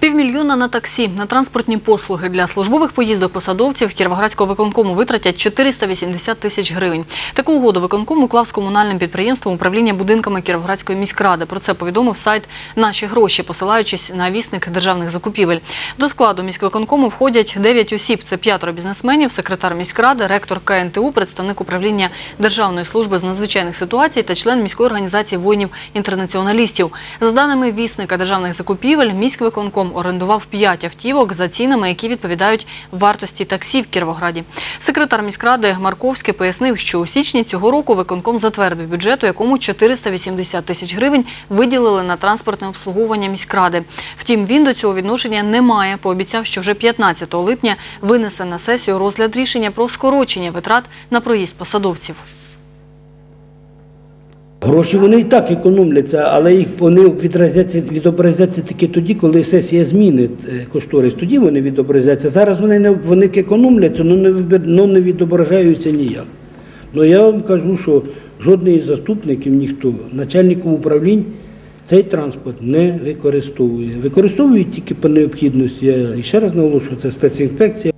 Півмільйона на таксі на транспортні послуги для службових поїздок посадовців Кіровоградського виконкому витратять 480 тисяч гривень. Таку угоду виконком уклав з комунальним підприємством управління будинками Кіровоградської міськради. Про це повідомив сайт Наші гроші, посилаючись на вісник державних закупівель. До складу міськвиконкому входять 9 осіб. Це п'ятеро бізнесменів, секретар міськради, ректор КНТУ, представник управління Державної служби з надзвичайних ситуацій та член міської організації воїнів-інтернаціоналістів. За даними вісника державних закупівель, міськвиконком орендував 5 автівок за цінами, які відповідають вартості таксі в Кіровограді. Секретар міськради Марковський пояснив, що у січні цього року виконком затвердив бюджет, у якому 480 тисяч гривень виділили на транспортне обслуговування міськради. Втім, він до цього відношення не має. Пообіцяв, що вже 15 липня винесе на сесію розгляд рішення про скорочення витрат на проїзд посадовців. Гроші вони і так економляться, але їх вони відразяться, відобразяться тільки тоді, коли сесія змінить е, кошторис. Тоді вони відобразяться. Зараз вони не вони економляться, але не, вибір- но не відображаються ніяк. Ну я вам кажу, що жодний із заступників, ніхто, начальником управлінь цей транспорт не використовує. Використовують тільки по необхідності. Я ще раз наголошую, це спецінспекція.